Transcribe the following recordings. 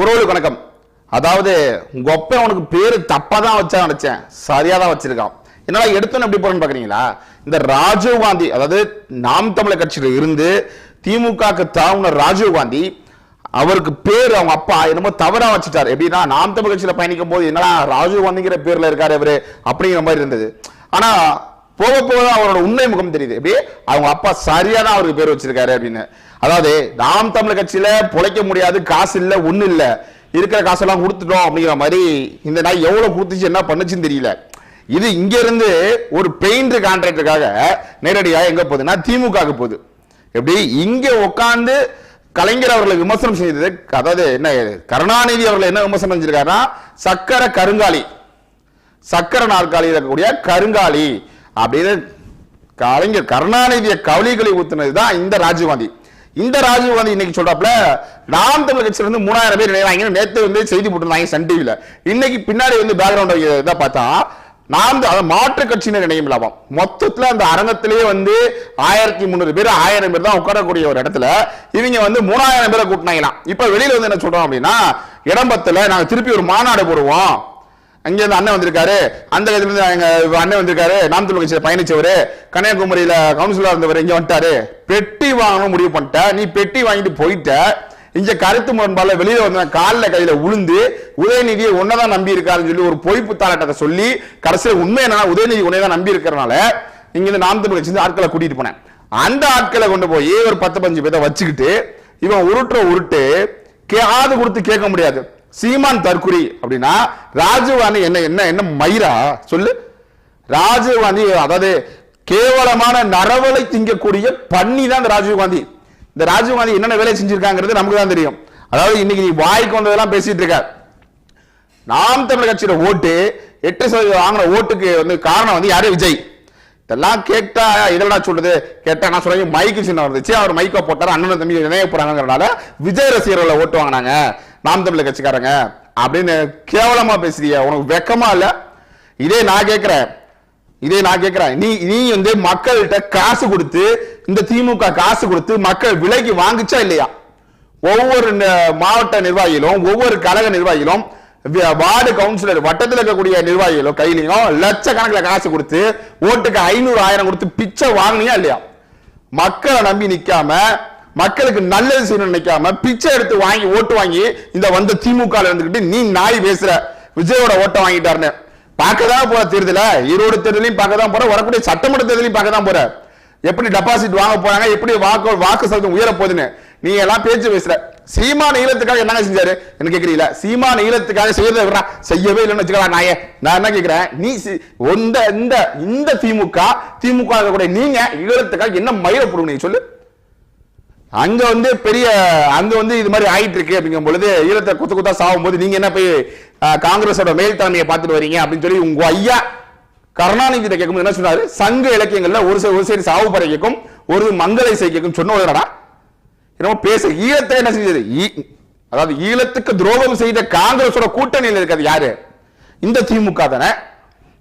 உறவுகளுக்கு வணக்கம். அதாவது உங்க ஒப்பன் உனக்கு பேரு தப்பா தான் வச்சா நினைச்சேன். சரியா தான் வச்சிருக்கான். என்னடா எடுத்தோன்னு எப்படி போறேன்னு பாக்குறீங்களா? இந்த ராஜீவ் காந்தி அதாவது நாம் தமிழர் கட்சியில் இருந்து திமுகக்கு தாவுன ராஜீவ் காந்தி அவருக்கு பேர் அவங்க அப்பா என்னமோ தவறா வச்சுட்டாரு. எப்படின்னா நாம் தமிழ் கட்சியில பயணிக்கும் போது என்னடா ராஜீவ் காந்திங்கிற பேர்ல இருக்காரு இவர் அப்படிங்கிற மாதிரி இருந்தது. ஆனா போக போக அவரோட உண்மை முகம் தெரியுது. எப்படி? அவங்க அப்பா சரியா தான் அவருக்கு பேர் வச்சிருக்காரு அப்படின்னு. அதாவது நாம் தமிழர் கட்சியில பொழைக்க முடியாது காசு இல்ல ஒண்ணு இல்ல. இருக்கிற காசெல்லாம் கொடுத்துட்டோம் அப்படிங்கிற மாதிரி இந்த நாய் எவ்வளவு கொடுத்துச்சு என்ன பண்ணுச்சுன்னு தெரியல. இது இங்க இருந்து ஒரு பெயிண்ட் கான்ட்ராக்டுக்காக நேரடியாக எங்க போகுதுன்னா திமுகவுக்கு போகுது. எப்படி? இங்க உட்காந்து கலைஞர் அவர்களை விமர்சனம் செய்தது அதாவது என்ன கருணாநிதி அவர்களை என்ன விமர்சனம் செஞ்சிருக்காருன்னா சக்கர கருங்காலி. சக்கர நாற்காலியில் இருக்கக்கூடிய கருங்காலி. அப்படின்னு கலைஞர் கருணாநிதியை கவலைகளை ஊத்துனது தான் இந்த ராஜீவ்காந்தி. இந்த ராஜீவ்காந்தி இன்னைக்கு சொல்றாப்ல நாம் தமிழ் கட்சியில இருந்து மூணாயிரம் பேர் இணைவாங்க நேத்து வந்து செய்தி போட்டிருந்தாங்க சன் டிவில இன்னைக்கு பின்னாடி வந்து பேக்ரவுண்ட் இதை பார்த்தா நாம் த- மாற்று கட்சியினர் இணையும் லாபம் மொத்தத்துல அந்த அரங்கத்திலேயே வந்து ஆயிரத்தி முந்நூறு பேர் ஆயிரம் பேர் தான் உட்காரக்கூடிய ஒரு இடத்துல இவங்க வந்து மூணாயிரம் பேரை கூட்டினாங்களாம். இப்ப வெளியில வந்து என்ன சொல்றோம் அப்படின்னா இடம்பத்துல நாங்க திருப்பி ஒரு மாநாடு போடுவோம். அங்கே இருந்து அண்ணன் வந்திருக்காரு. அந்த இடத்துல இருந்து எங்க அண்ணன் வந்திருக்காரு. நாம் தமிழ் கட்சியில பயணிச்சவரு. கன்னியாகுமரியில கவுன்சிலரா இருந்தவர். இங்க வந்துட்டாரு. பெட்டி வாங்கணும் முடிவு பண்ணிட்ட. நீ பெட்டி வாங்கிட்டு போயிட்ட. இங்க கருத்து முரண்பாடுல வெளியில வந்த காலில் கையில உளுந்து உதயநிதியை உன்னதான் நம்பி இருக்காருன்னு சொல்லி ஒரு பொய்ப்பு தாளாட்டத்தை சொல்லி கடைசியில் உண்மை என்னன்னா உதயநிதி உன்னை தான் நம்பி இருக்கிறனால இங்க இருந்து நாம் தமிழ் கட்சி ஆட்களை கூட்டிட்டு போனேன். அந்த ஆட்களை கொண்டு போய் ஒரு பத்து பஞ்சு பேரை வச்சுக்கிட்டு இவன் உருட்டுற உருட்டு காது கொடுத்து கேட்க முடியாது. சீமான் தற்குறி அப்படின்னா ராஜீவ்காந்தி என்ன என்ன என்ன மயிரா? சொல்லு. ராஜீவ்காந்தி அதாவது கேவலமான நரவலை திங்கக்கூடிய பண்ணி தான் இந்த ராஜீவ்காந்தி இந்த ராஜீவ்காந்தி என்னென்ன வேலை செஞ்சிருக்காங்கிறது நமக்கு தான் தெரியும். அதாவது இன்னைக்கு நீ வாய்க்கு வந்ததெல்லாம் பேசிட்டு இருக்க. நாம் தமிழ் கட்சியோட ஓட்டு எட்டு சதவீதம் வாங்கின ஓட்டுக்கு வந்து காரணம் வந்து யாரு? விஜய். இதெல்லாம் கேட்டா இதெல்லாம் சொல்றது? கேட்டா நான் சொல்றேன் மைக்கு சின்ன வந்துச்சு அவர் மைக்கை போட்டாரு அண்ணன் தம்பி இணைய போறாங்கிறனால விஜய் ரசிகர்களை ஓட்டு வாங்கினாங்க. நாம் தமிழர் கட்சிக்காரங்க அப்படின்னு கேவலமா பேசுறிய. உனக்கு வெக்கமா இல்ல? இதே நான் கேட்கிறேன் இதே நான் கேட்கிறேன் நீ நீ வந்து மக்கள்கிட்ட காசு கொடுத்து இந்த திமுக காசு கொடுத்து மக்கள் விலைக்கு வாங்குச்சா இல்லையா? ஒவ்வொரு மாவட்ட நிர்வாகிகளும் ஒவ்வொரு கழக நிர்வாகிகளும் வார்டு கவுன்சிலர் வட்டத்தில் இருக்கக்கூடிய நிர்வாகிகளும் கையிலையும் லட்சக்கணக்கில் காசு கொடுத்து ஓட்டுக்கு ஐநூறு ஆயிரம் கொடுத்து பிச்சை வாங்கினியா இல்லையா? மக்களை நம்பி நிற்காம மக்களுக்கு நல்லது செய்யணும்னு நினைக்காம பிச்சை எடுத்து வாங்கி ஓட்டு வாங்கி இந்த வந்த திமுக இருந்துகிட்டு நீ நாய் பேசுற விஜயோட ஓட்டை வாங்கிட்டாருன்னு. பார்க்க தான் போற தேர்தல ஈரோடு தேர்தலையும் பார்க்க தான் போற வரக்கூடிய சட்டமன்ற தேர்தலையும் பார்க்க தான் போற. எப்படி டெபாசிட் வாங்க போறாங்க எப்படி வாக்கு வாக்கு சதவீதம் உயர போகுதுன்னு நீ எல்லாம் பேச்சு பேசுற. சீமான ஈழத்துக்காக என்னங்க செஞ்சாரு? என்ன கேக்குறீங்களா? சீமான ஈழத்துக்காக செய்யறதை விடுறா. செய்யவே இல்லைன்னு வச்சுக்கலாம் நாயே. நான் என்ன கேக்குறேன்? நீ சி- இந்த இந்த இந்த திமுக திமுக கூட நீங்க ஈழத்துக்காக என்ன மயிலை போடுவீங்க சொல்லு. அங்க வந்து பெரிய அங்க வந்து இது மாதிரி ஆயிட்டு இருக்கு அப்படிங்கும் பொழுது ஈழத்தை குத்து குத்தா சாகும் போது நீங்க என்ன போய் காங்கிரஸோட மேல் தலைமையை பார்த்துட்டு வரீங்க அப்படின்னு சொல்லி உங்க ஐயா கருணாநிதி கிட்ட கேட்கும்போது என்ன சொன்னாரு? சங்க இலக்கியங்கள்ல ஒரு ஒரு சைடு சாவு பறைக்கும் ஒரு மங்களை இசை சொன்ன உடனடா என்னமோ பேச ஈழத்தை என்ன செஞ்சது? ஈ- அதாவது ஈழத்துக்கு துரோகம் செய்த காங்கிரஸோட கூட்டணியில் இருக்கிறது யாரு? இந்த திமுக தானே.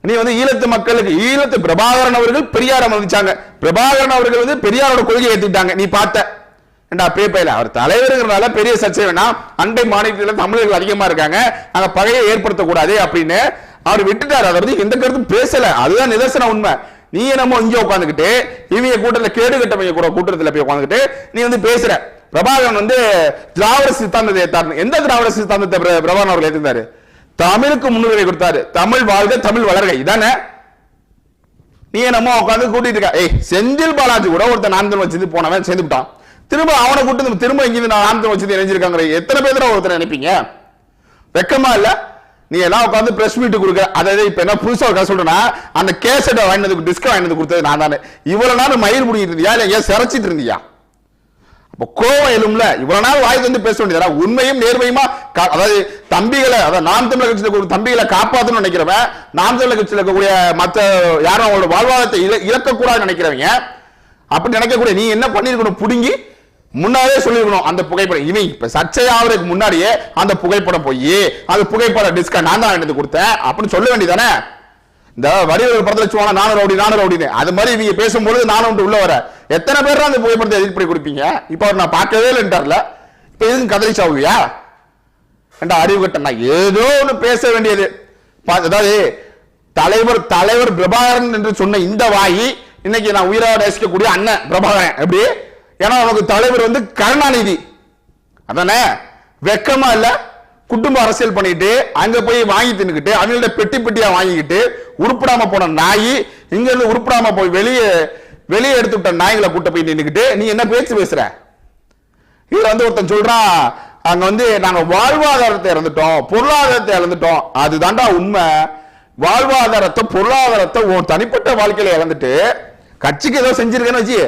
நீ வந்து ஈழத்து மக்களுக்கு ஈழத்து பிரபாகரன் அவர்கள் பெரியார் அமர்ந்துச்சாங்க பிரபாகரன் அவர்கள் வந்து பெரியாரோட கொள்கையை ஏத்துக்கிட்டாங்க. நீ பார்த்த ஏண்டா பேப்பையில அவர் தலைவருங்கிறனால பெரிய சர்ச்சை வேணாம் அண்டை மாநிலத்தில் தமிழர்கள் அதிகமா இருக்காங்க. அங்க பகையை ஏற்படுத்தக்கூடாது அப்படின்னு அவர் விட்டுட்டார். அதை பத்தி எந்த கருத்தும் பேசல. அதுதான் நிதர்சன உண்மை. நீ என்னமோ இங்கே உட்காந்துக்கிட்டு இவங்க கூட்டத்துல கேடு கட்டவங்க கூட கூட்டத்துல போய் உட்காந்துக்கிட்டு நீ வந்து பேசுற. பிரபாகரன் வந்து திராவிட சித்தாந்தத்தை ஏத்தாரு. எந்த திராவிட சித்தாந்தத்தை பிரபாகரன் அவர்கள் ஏற்றிருந்தாரு தமிழுக்கு முன்னுரிமை கொடுத்தாரு. தமிழ் வாழ்க தமிழ் வளர்க. இதானே? நீ என்னமோ உட்காந்து கூட்டிட்டு இருக்க. ஏய் செந்தில் பாலாஜி கூட ஒருத்தன் நாந்தன் வச்சது போனவன் சேர்ந்துட்டான் திரும்ப அவனை கூட்டு திரும்ப இங்க நாந்தன் வச்சு இணைஞ்சிருக்காங்க எத்தனை பேர் தான் ஒருத்தர் நினைப்பீங்க வெக்கமா இல்ல? நீ எல்லாம் உட்காந்து பிரஸ் மீட் கொடுக்க அதாவது இப்ப என்ன புதுசா ஒரு சொல்றேன்னா அந்த கேசட்டை வாங்கினதுக்கு டிஸ்க் வாங்கினது கொடுத்தது நான் தானே. இவ்வளவு நாள் மயில் முடிக்கிட்டு இருந்தியா? இல்லை ஏன் சிறச்சிட்டு இருந்தியா? இப்போ கோவம் எழும்ல. இவ்வளவு நாள் வாய் வந்து பேச வேண்டியதா உண்மையும் நேர்மையுமா? கா- அதாவது தம்பிகளை அதாவது நாம் தமிழர் கட்சியில் இருக்கக்கூடிய தம்பிகளை காப்பாத்தணும்னு நினைக்கிறவன் நாம் தமிழர் கட்சியில் இருக்கக்கூடிய மத்த யாரும் அவங்களோட வாழ்வாதாரத்தை இழ- இழக்கக்கூடாதுன்னு நினைக்கிறவங்க அப்படி நினைக்கக்கூடிய நீ என்ன பண்ணிருக்கணும் புடுங்கி முன்னாலே சொல்லிருக்கணும் அந்த புகைப்படம். இவன் இப்ப சர்ச்சை ஆகுறதுக்கு முன்னாடியே அந்த புகைப்படம் போய் அந்த புகைப்படம் டிஸ்கவுண்ட் நான் தான் எடுத்து கொடுத்தேன் அப்படின்னு சொல்ல வேண்டியதானே? இந்த வடிவேல் படத்துல சொல்லுவாங்க நானும் ரவுடி நானும் ரவுடின்னு. அது மாதிரி இவங்க பேசும்பொழுது நானும் உண்டு உள்ள வர எத்தனை பேர் அந்த புகைப்படத்தை எதிர்ப்பு பண்ணி கொடுப்பீங்க? இப்ப அவர் நான் பார்க்கவே இல்லைன்றார்ல இப்ப எதுவும் கதறி சாவுவியா? ஏண்டா அறிவு கட்டணா ஏதோ ஒன்று பேச வேண்டியது. பா- அதாவது தலைவர் தலைவர் பிரபாகரன் என்று சொன்ன இந்த வாயி இன்னைக்கு நான் உயிரோட நேசிக்கக்கூடிய அண்ணன் பிரபாகரன். எப்படி? ஏன்னா நமக்கு தலைவர் வந்து கருணாநிதி. அதானே? வெக்கமா இல்ல? குடும்ப அரசியல் பண்ணிட்டு அங்க போய் வாங்கி தின்னுக்கிட்டு அவங்கள்ட்ட பெட்டி பெட்டியா வாங்கிக்கிட்டு உருப்படாம போன நாய் இங்க இருந்து உருப்படாம போய் வெளியே வெளியே எடுத்து விட்ட நாய்களை கூட்ட போய் நின்னுக்கிட்டு நீ என்ன பேச்சு பேசுற? இதுல வந்து ஒருத்தன் சொல்றான் அங்க வந்து நாங்க வாழ்வாதாரத்தை இழந்துட்டோம் பொருளாதாரத்தை இழந்துட்டோம். அதுதான்டா உண்மை. வாழ்வாதாரத்தை பொருளாதாரத்தை ஒரு தனிப்பட்ட வாழ்க்கையில இழந்துட்டு கட்சிக்கு ஏதோ செஞ்சிருக்கேன்னு வச்சு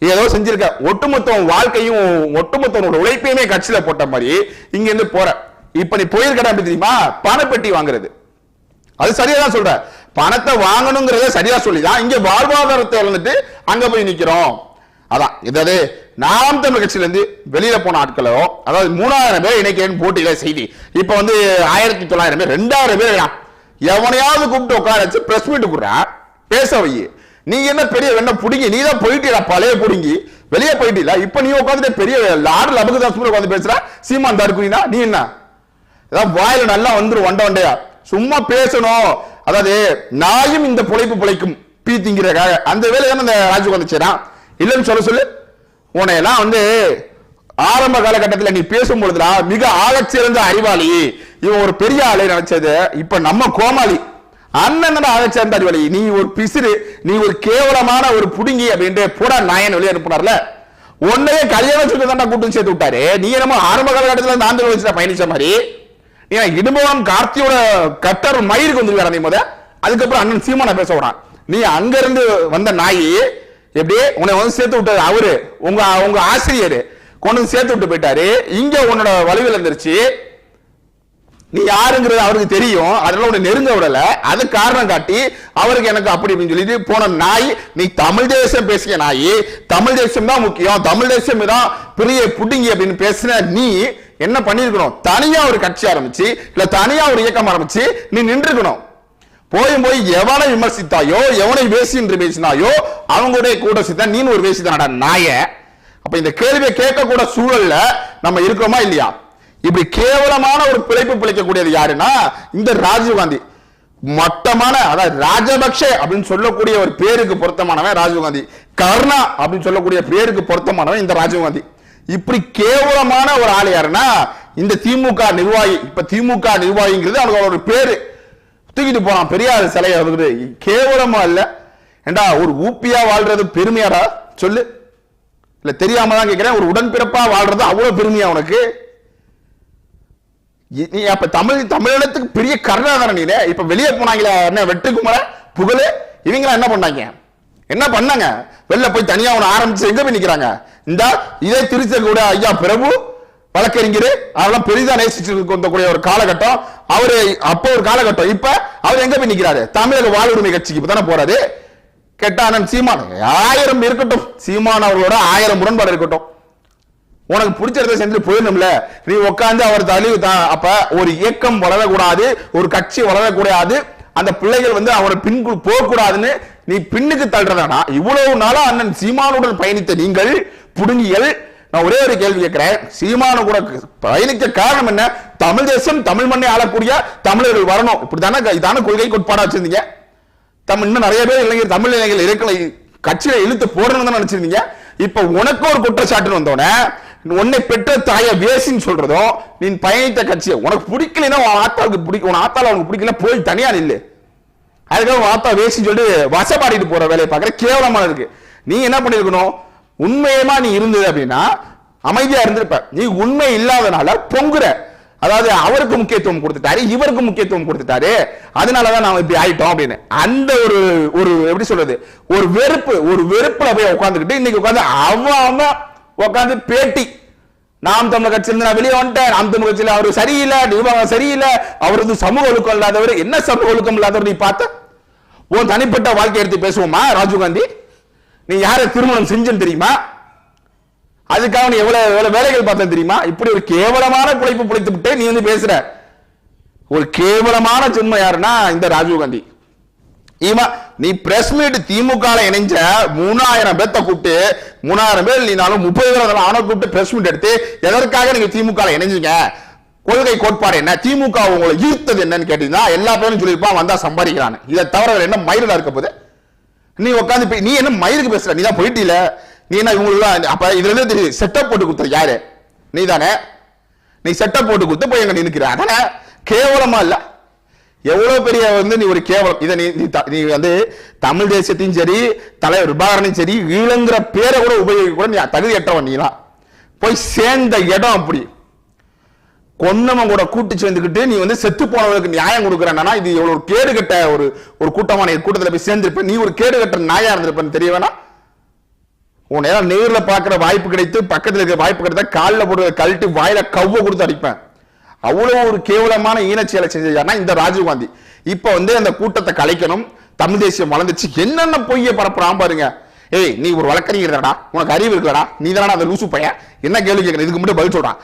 ஏதோ செஞ்சிருக்க. ஒட்டுமொத்த வாழ்க்கையும் ஒட்டுமொத்த உன்னோட உழைப்பையுமே கட்சியில போட்ட மாதிரி இங்க இருந்து போற. இப்ப நீ போயிருக்கடா அப்படி தெரியுமா? பணப்பெட்டி வாங்குறது. அது சரியா தான் சொல்ற. பணத்தை வாங்கணுங்கிறத சரியா சொல்லிதான் இங்க வாழ்வாதாரத்தை இழந்துட்டு அங்க போய் நிக்கிறோம். அதான். இதாவது நாம் தமிழ் கட்சியில இருந்து வெளியில போன ஆட்களோ அதாவது மூணாயிரம் பேர் இணைக்கிறேன் போட்டியில செய்தி. இப்ப வந்து ஆயிரத்தி தொள்ளாயிரம் பேர் ரெண்டாயிரம் பேர் எவனையாவது கூப்பிட்டு உட்கார வச்சு பிரஸ் மீட் கொடுறா. பேச வை நீ என்ன பெரிய வெண்ண புடுங்கி நீ தான் போயிட்டீடா பழைய புடுங்கி. வெளியே போயிட்டீல இப்ப நீ உட்காந்துட்டு பெரிய லாடு லபகுதாஸ் உட்காந்து பேசுற? சீமான் தடுக்குறீனா நீ என்ன? ஏதாவது வாயில நல்லா வந்துரும் ஒண்ட ஒண்டையா சும்மா பேசணும். அதாவது நாயும் இந்த பொழைப்பு புழைக்கும் பீ திங்கிறக்காக அந்த வேலை தானே இந்த ராஜுக்கு வந்துச்சேனா இல்லைன்னு சொல்ல சொல்லு. உனையெல்லாம் வந்து ஆரம்ப காலகட்டத்தில் நீ பேசும் பொழுதுடா மிக ஆகச்சிறந்த அறிவாளி. இவன் ஒரு பெரிய ஆளை நினைச்சது. இப்ப நம்ம கோமாளி. அண்ணன் ஆகச்சிறந்த அறிவாளி நீ ஒரு பிசிறு நீ ஒரு கேவலமான ஒரு புடுங்கி அப்படின்ட்டு போடா நாயன் வெளியே அனுப்புனார்ல. உன்னையே கல்யாணம் சொல்லி தான் கூட்டம் சேர்த்து விட்டாரு. நீ என்னமோ ஆரம்ப காலகட்டத்தில் இருந்து ஆந்திர வச்சுட்ட பயணிச்ச மாதிரி. நீ இடும்பவன் கார்த்தியோட கட்டர் மயிருக்கு வந்துருக்காரு நீ முத? அதுக்கப்புறம் அண்ணன் சீமான பேச விடான் நீ அங்க இருந்து வந்த நாயி எப்படி உன்னை வந்து சேர்த்து விட்டது அவரு. உங்க உங்க ஆசிரியர். கொண்டு சேர்த்து விட்டு போயிட்டாரு. இங்க உன்னோட வலுவில் இருந்துருச்சு நீ யாருங்கிறது அவருக்கு தெரியும். அதெல்லாம் உன்னை நெருங்க விடல. அது காரணம் காட்டி அவருக்கு எனக்கு அப்படி அப்படின்னு சொல்லிட்டு போன நாய் நீ தமிழ் தேசம் பேசிய நாய் தமிழ் தேசம் தான் முக்கியம். தமிழ் தேசம் தான் பெரிய புடுங்கி அப்படின்னு பேசின நீ என்ன பண்ணிருக்கணும் தனியா ஒரு கட்சி ஆரம்பிச்சு இல்ல தனியா ஒரு இயக்கம் ஆரம்பிச்சு நீ நின்றுக்கணும். போயும் போய் எவனை விமர்சித்தாயோ எவனை வேசி என்று பேசினாயோ அவங்களுடைய கூட சித்தா நீ ஒரு வேசி தானடா நாய. அப்ப இந்த கேள்வியை கேட்கக்கூட சூழல்ல நம்ம இருக்கிறோமா இல்லையா? இப்படி கேவலமான ஒரு பிழைப்பு பிழைக்கக்கூடியது யாருன்னா இந்த ராஜீவ்காந்தி. மட்டமான அதாவது ராஜபக்ஷ அப்படின்னு சொல்லக்கூடிய ஒரு பேருக்கு பொருத்தமானவன் ராஜீவ்காந்தி. கருணா அப்படின்னு சொல்லக்கூடிய பேருக்கு பொருத்தமானவன் இந்த ராஜீவ்காந்தி. இப்படி கேவலமான ஒரு ஆள் யாருன்னா இந்த திமுக நிர்வாகி இப்ப திமுக நிர்வாகிங்கிறது அவனுக்கு ஒரு பேரு. தூக்கிட்டு போறான் பெரியார் சிலையை இருக்குது கேவலமா இல்ல. ஏண்டா ஒரு ஊப்பியா வாழ்றது பெருமையாடா? சொல்லு. இல்ல தெரியாம தான் கேட்கிறேன் ஒரு உடன்பிறப்பா வாழ்றது அவ்வளவு பெருமையா உனக்கு? நீ அப்ப தமிழ் தமிழகத்துக்கு பெரிய கருணாகரணியில இப்ப வெளியே போனாங்களே என்ன வெட்டுக்குமர புகழ் இவங்க என்ன பண்ணாங்க? என்ன பண்ணாங்க? வெளில போய் தனியா ஒன்று ஆரம்பிச்சு எங்க போய் நிக்கிறாங்க? இந்த இதே திருச்செங்கோட ஐயா பிரபு வழக்கறிஞர் அதெல்லாம் பெரிதா நேசிச்சு கொண்டக்கூடிய ஒரு காலகட்டம். அவரு அப்போ ஒரு காலகட்டம். இப்ப அவர் எங்க போய் நிக்கிறாரு? தமிழக வாழ்வுரிமை கட்சிக்கு இப்ப தானே போறாரு? கெட்ட அண்ணன் சீமான். ஆயிரம் இருக்கட்டும். சீமான் அவர்களோட ஆயிரம் முரண்பாடு இருக்கட்டும். உனக்கு பிடிச்ச இடத்த செஞ்சு போயிடணும்ல. நீ உட்காந்து அவர் தழிவு தான் அப்ப ஒரு இயக்கம் வளரக்கூடாது ஒரு கட்சி வளரக்கூடாது அந்த பிள்ளைகள் வந்து அவரை பின் போகக்கூடாதுன்னு நீ பின்னுக்கு தள்ளுறதானா இவ்வளவு நாளா அண்ணன் சீமானுடன் பயணித்த நீங்கள் புடுங்கியல். நான் ஒரே ஒரு கேள்வி கேட்கிறேன். சீமானு கூட பயணிக்க காரணம் என்ன? தமிழ் தேசம் தமிழ் மண்ணை ஆளக்கூடிய தமிழர்கள் வரணும். இப்படிதானே இதான கொள்கை கோட்பாடா வச்சிருந்தீங்க? தமிழ் இன்னும் நிறைய பேர் இளைஞர் தமிழ் இளைஞர்கள் இருக்கலை கட்சியில இழுத்து போடணும்னு தான் நினைச்சிருந்தீங்க? இப்ப உனக்கு ஒரு குற்றச்சாட்டுன்னு வந்தோடனே உன்னை பெற்ற தாய வேசின்னு சொல்றதும் நீ பயணித்த கட்சியை உனக்கு பிடிக்கலைன்னா உன் ஆத்தாவுக்கு பிடிக்கும் உன் ஆத்தாள் உனக்கு பிடிக்கல போய் தனியா நில்லு. அதுக்காக உன் ஆத்தா வேசின்னு சொல்லிட்டு வசப்பாடிட்டு போற வேலையை பார்க்கற கேவலமா இருக்கு. நீ என்ன பண்ணிருக்கணும்? உண்மையமா நீ இருந்தது அப்படின்னா அமைதியா இருந்திருப்ப. நீ உண்மை இல்லாதனால பொங்குற. அதாவது அவருக்கு முக்கியத்துவம் கொடுத்துட்டாரு இவருக்கு முக்கியத்துவம் கொடுத்துட்டாரு. அதனாலதான் நாம இப்படி ஆயிட்டோம் அப்படின்னு. அந்த ஒரு ஒரு எப்படி சொல்றது? ஒரு வெறுப்பு ஒரு வெறுப்புல போய் உட்காந்துக்கிட்டு இன்னைக்கு உட்காந்து அவன் அவன் உட்காந்து பேட்டி. நாம் தமிழ் கட்சியிலிருந்து நான் வெளியே வந்துட்டேன். நாம் தமிழ் கட்சியில் அவர் சரியில்லை நிர்வாகம் சரியில்லை. அவர் வந்து சமூக ஒழுக்கம் இல்லாதவர் என்ன சமூக ஒழுக்கம் இல்லாதவர் நீ பார்த்த? உன் தனிப்பட்ட வாழ்க்கை எடுத்து பேசுவோமா ராஜீவ் காந்தி? நீ யாரை திருமணம் செஞ்சுன்னு தெரியுமா? அதுக்காக நீ எவ்வளவு எவ்வளவு வேலைகள் பார்த்த தெரியுமா? இப்படி ஒரு கேவலமான பிழைப்பு பிழைத்து விட்டு நீ வந்து பேசுற. ஒரு கேவலமான ஜென்மம் யாருன்னா இந்த ராஜீவ் காந்தி. நீ பிரஸ் மீட் திமுக இணைஞ்ச மூணாயிரம் பேர்த்த கூப்பிட்டு மூணாயிரம் பேர் இல்லைனாலும் முப்பது பேர் அவனை கூப்பிட்டு பிரஸ் மீட் எடுத்து எதற்காக நீங்க திமுக இணைஞ்சீங்க? கொள்கை கோட்பாடு என்ன? திமுக உங்களை ஈர்த்தது என்னன்னு கேட்டீங்கன்னா எல்லா பேரும் சொல்லியிருப்பான் வந்தா சம்பாதிக்கிறான் இதை தவிர என்ன மயிரில் இருக்க போது நீ உட்காந்து நீ என்ன மயிருக்கு பேசுற? நீ தான் போயிட்டில நீ என்ன இவங்களுக்கு அப்ப இதுல இருந்து தெரியுது செட்டப் போட்டு கொடுத்தது யாரு? நீ தானே நீ செட்டப் போட்டு கொடுத்து போய் எங்க நினைக்கிற அதானே? கேவலமா இல்லை. எவ்வளவு பெரிய வந்து நீ ஒரு கேவலம் இதை நீ நீ த- நீ வந்து தமிழ் தேசியத்தையும் சரி தலைவர் விபாகரனையும் சரி ஈழங்கிற பேரை கூட உபயோகிக்க கூட நீ தகுதியற்றவன் நீலாம் போய் சேர்ந்த இடம் அப்படி. கொன்னவன் கூட கூட்டு சேர்ந்துக்கிட்டு நீ வந்து செத்து போனவங்களுக்கு நியாயம் கொடுக்குறேன்னா இது எவ்வளவு ஒரு கேடு கட்ட ஒரு ஒரு கூட்டமான கூட்டத்தில் போய் சேர்ந்திருப்ப நீ ஒரு கேடு கட்ட நாயா இருந்திருப்பன்னு தெரிய வேணா உன் நேரம் நேரில் பார்க்குற வாய்ப்பு கிடைத்து பக்கத்தில் இருக்கிற வாய்ப்பு கிடைத்தா காலில் போட்டு கழட்டி வாயில கவ்வ கொடுத்து அடிப்பேன். அவ்வளோ ஒரு கேவலமான ஈனச்செயலை செஞ்சாருன்னா இந்த ராஜீவ் காந்தி வந்து அந்த கூட்டத்தை கலைக்கணும் தமிழ் தேசியம் வளர்ந்துச்சு என்னென்ன பொய்ய பரப்புறான் பாருங்க. ஏய் நீ ஒரு வழக்கறிஞர்டா உனக்கு அறிவு இருக்கலடா நீ தானடா அந்த லூசு பையன்? என்ன கேள்வி கேட்கற இதுக்கு மட்டும் பதில் சொல்றான்.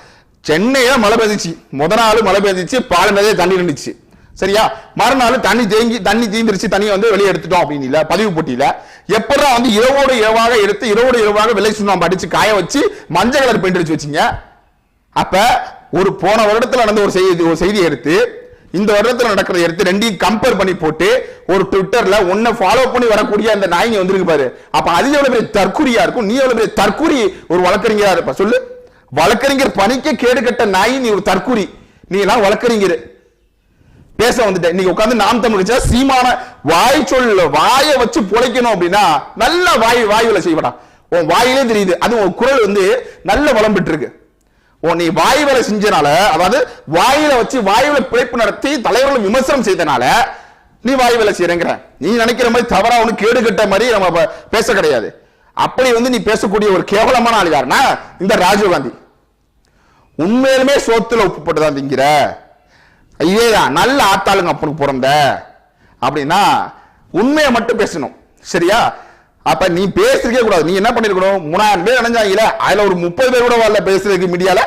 சென்னையில மழை பெய்ஞ்சிச்சு முத நாள் மழை பெய்ஞ்சிச்சு பால் நிறைய தண்ணி நின்றுச்சு சரியா? மறுநாள் தண்ணி தேங்கி தண்ணி தீந்துருச்சு தண்ணியை வந்து வெளியே எடுத்துட்டோம் அப்படின்னு இல்ல பதிவு போட்டியில. எப்படா வந்து இரவோடு இரவாக எடுத்து இரவோடு இரவாக விலை சுண்ணாம்பு அடிச்சு காய வச்சு மஞ்சள் கலர் பெயிண்ட் அடிச்சு வச்சீங்க? அப்ப ஒரு போன வருடத்தில் நடந்த ஒரு செய்தி ஒரு செய்தியை எடுத்து இந்த வருடத்தில் நடக்கிறத எடுத்து ரெண்டையும் கம்பேர் பண்ணி போட்டு ஒரு ட்விட்டர்ல ஒன்னை ஃபாலோ பண்ணி வரக்கூடிய அந்த நாய்ங்க வந்திருக்கு பாரு. அப்ப அது எவ்வளவு பெரிய தற்குறியா இருக்கும்? நீ எவ்வளவு பெரிய தற்குறி ஒரு வழக்கறிஞரா இருப்ப? சொல்லு. வழக்கறிஞர் பணிக்க கேடு கட்ட நாய் நீ ஒரு தற்குறி நீ எல்லாம் வழக்கறிஞர். பேச வந்துட்டேன் இன்னைக்கு உட்காந்து நாம் தமிழ் சீமான வாய் சொல்ல வாயை வச்சு புழைக்கணும் அப்படின்னா நல்ல வாய் வாயுல செய்வடா. உன் வாயிலே தெரியுது. அது உன் குரல் வந்து நல்ல வளம் பெற்றிருக்கு. நீ வாய் வேலை செஞ்சனால அதாவது வாயில வச்சு வாயுல பிழைப்பு நடத்தி தலைவர்கள் விமர்சனம் செய்தனால நீ வாய் வேலை செய்யறங்கிற. நீ நினைக்கிற மாதிரி தவறா ஒண்ணு கேடு கட்ட மாதிரி நம்ம பேச கிடையாது. அப்படி வந்து நீ பேசக்கூடிய ஒரு கேவலமான ஆள் யாருன்னா இந்த ராஜீவ் காந்தி. உண்மையிலுமே சோத்துல உப்பு போட்டு தான் திங்கிற. ஐயேதான் நல்ல ஆத்தாளுங்க அப்பனுக்கு பிறந்த. அப்படின்னா உண்மையை மட்டும் பேசணும். சரியா? அப்ப நீ பேசிருக்கே கூடாது. நீ என்ன பண்ணிருக்கணும்? மூணாயிரம் பேர் இணைஞ்சாங்கல்ல அதுல ஒரு முப்பது பேர் கூட வரல பேசுறதுக்கு மீடியால.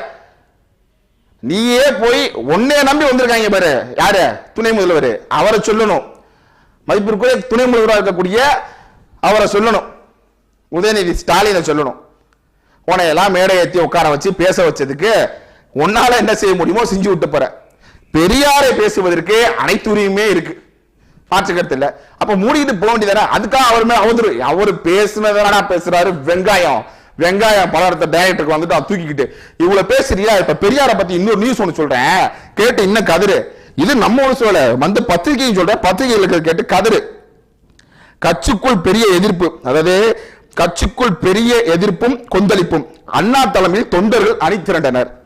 நீயே போய் உன்னைய நம்பி வந்திருக்காங்க பாரு. யாரு? துணை முதல்வர். அவரை சொல்லணும். மதிப்பிற்குரிய துணை முதல்வராக இருக்கக்கூடிய அவரை சொல்லணும். உதயநிதி ஸ்டாலினை சொல்லணும். உன்னை எல்லாம் மேடை ஏற்றி உட்கார வச்சு பேச வச்சதுக்கு உன்னால என்ன செய்ய முடியுமோ செஞ்சு விட்டு போற. பெரியாரை பேசுவதற்கு அனைத்து உரிமையுமே இருக்கு. மாற்று கருத்து இல்ல அப்ப மூடிக்கிட்டு போக வேண்டியதானே அதுக்காக அவர் மேல அவந்துரு. அவர் பேசுனதானா பேசுறாரு? வெங்காயம். வெங்காயம் பலரத்த டைரக்டருக்கு வந்துட்டு அவன் தூக்கிக்கிட்டு இவ்வளவு பேசுறியா? இப்ப பெரியார பத்தி இன்னொரு நியூஸ் ஒண்ணு சொல்றேன். கேட்டு இன்னும் கதிரு. இது நம்ம ஒண்ணு சொல்ல வந்து பத்திரிகையும் சொல்றேன். பத்திரிகையில் இருக்கிறது கேட்டு கதிரு. கட்சிக்குள் பெரிய எதிர்ப்பு. அதாவது கட்சிக்குள் பெரிய எதிர்ப்பும் கொந்தளிப்பும். அண்ணா தலைமையில் தொண்டர்கள் அணி திரண்டனர்.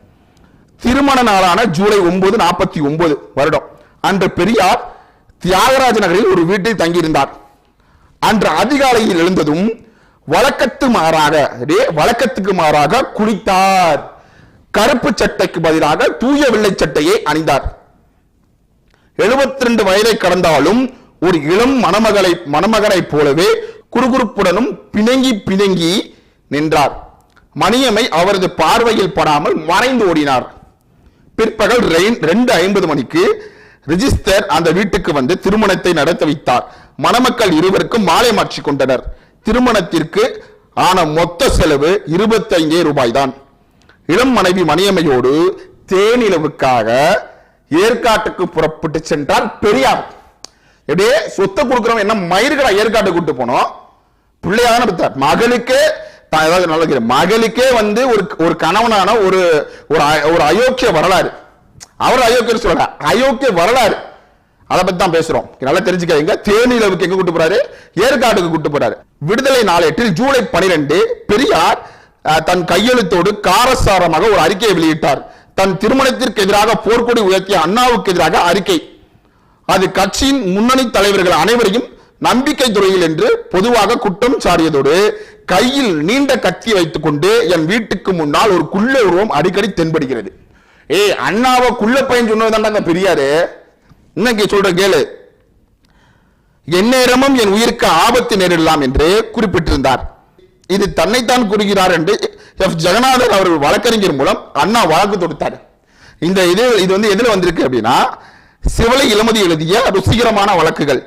திருமண நாளான ஜூலை ஒன்பது நாற்பத்தி ஒன்பது வருடம். அன்று பெரியார் தியாகராஜ நகரில் ஒரு வீட்டில் தங்கியிருந்தார். அன்று அதிகாலையில் எழுந்ததும் வழக்கத்து மாறாக வழக்கத்துக்கு மாறாக குளித்தார். கருப்பு சட்டைக்கு பதிலாக தூய வெள்ளை சட்டையை அணிந்தார். 72 ரெண்டு வயதை கடந்தாலும் ஒரு இளம் மணமகளை மணமகனைப் போலவே குறுகுறுப்புடனும் பிணங்கி பிணங்கி நின்றார். மணியம்மை அவரது பார்வையில் படாமல் மறைந்து ஓடினார். பிற்பகல் ரெயின்- ரெண்டு ஐம்பது மணிக்கு ரிஜிஸ்டர் அந்த வீட்டுக்கு வந்து திருமணத்தை நடத்த வைத்தார். மணமக்கள் இருவருக்கும் மாலை மாற்றி கொண்டனர். திருமணத்திற்கு ஆன மொத்த செலவு இருபத்தைந்தே ரூபாய் தான் இளம் மனைவி மணியம்மையோடு தேனிலவுக்காக ஏற்காட்டுக்கு புறப்பட்டு சென்றார் பெரியார். எப்படியே சொத்தை கொடுக்குறவன் என்ன மயிர்களை ஏற்காட்டு கூட்டு போனோம்? பிள்ளையாக தானே பெற்றார் மகளுக்கே தான் ஏதாவது நல்ல மகளுக்கே வந்து ஒரு ஒரு கணவனான ஒரு ஒரு அ- ஒரு அயோக்கிய வரலாறு. அவர் அயோக்கியர் சொல்லல அயோக்கிய வரலாறு. அதை பத்தி தான் பேசுறோம். நல்லா தெரிஞ்சுக்காதீங்க. தேனிலவுக்கு எங்க கூட்டு போறாரு? ஏற்காடுக்கு கூட்டு போறாரு. விடுதலை நாளேட்டில் ஜூலை 12 பெரியார் தன் கையெழுத்தோடு காரசாரமாக ஒரு அறிக்கையை வெளியிட்டார். தன் திருமணத்திற்கு எதிராக போர்க்கொடி உயர்த்திய அண்ணாவுக்கு எதிராக அறிக்கை. அது கட்சியின் முன்னணி தலைவர்கள் அனைவரையும் நம்பிக்கை துறையில் என்று பொதுவாக குற்றம் சாடியதோடு கையில் நீண்ட கத்தி வைத்துக் கொண்டு என் வீட்டுக்கு முன்னால் ஒரு குள்ள உருவம் அடிக்கடி தென்படுகிறது. ஏய் அண்ணாவை குள்ள பையன் சொன்னதுதான்டாங்க பெரியாரு. இன்னைக்கு சொல்ற கேளு. எந்நேரமும் என் உயிருக்கு ஆபத்து நேரிடலாம் என்று குறிப்பிட்டிருந்தார். இது தன்னைத்தான் கூறுகிறார் என்று எஃப். ஜெகநாதர் அவர்கள் வழக்கறிஞர் மூலம் அண்ணா வழக்கு தொடுத்தார். இந்த இது இது வந்து எதில் வந்திருக்கு அப்படின்னா சிவலை இளமதி எழுதிய ருசிகரமான வழக்குகள்.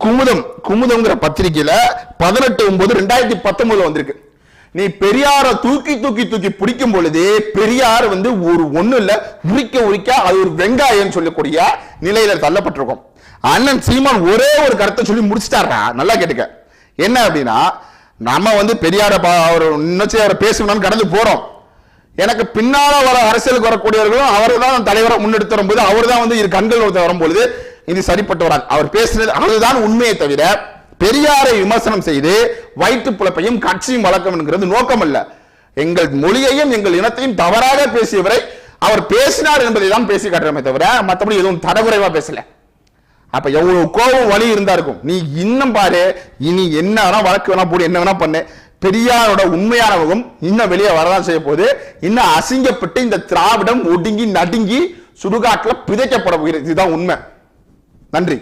குமுதம் குமுதம்ங்கிற பத்திரிகையில பதினெட்டு ஒன்பது ரெண்டாயிரத்தி பத்தொன்பதுல வந்திருக்கு. நீ பெரியார தூக்கி தூக்கி தூக்கி பிடிக்கும் பொழுது பெரியார் வந்து ஒரு ஒண்ணு இல்ல உரிக்க உரிக்க அது ஒரு வெங்காயம் சொல்லக்கூடிய நிலையில தள்ளப்பட்டிருக்கும். அண்ணன் சீமான் ஒரே ஒரு கருத்தை சொல்லி முடிச்சிட்டாரா நல்லா கேட்டுக்க. என்ன அப்படின்னா நம்ம வந்து பெரியார பா- அவர் இன்னச்சும் அவரை பேசணும்னு கடந்து போறோம். எனக்கு பின்னால வர அரசியலுக்கு வரக்கூடியவர்களும் அவர் தான் தலைவரை முன்னெடுத்து வரும்போது அவர் தான் வந்து இரு கண்கள் ஒருத்தர் வரும்பொழுது இது சரிப்பட்டு வராங்க அவர் பேசுனது அதுதான் உண்மையை தவிர பெரியாரை விமர்சனம் செய்து வயிற்று புலப்பையும் கட்சியும் வழக்கம் என்கிறது நோக்கம் அல்ல எங்கள் மொழியையும் எங்கள் இனத்தையும் தவறாக பேசியவரை அவர் பேசினார் என்பதை தான் பேசி காட்டுறமே தவிர மற்றபடி எதுவும் தடகுறைவா பேசல. அப்ப எவ்வளவு கோபம் வலி இருந்தா இருக்கும். நீ இன்னும் பாரு இனி என்ன வேணா வழக்கு வேணா போடு என்ன வேணா பண்ணு. பெரியாரோட உண்மையான முகம் இன்னும் வெளியே வரதான் செய்ய போகுது. இன்னும் அசிங்கப்பட்டு இந்த திராவிடம் ஒடுங்கி நடுங்கி சுடுகாட்டுல பிதைக்கப்பட போகிறது. இதுதான் உண்மை. நன்றி.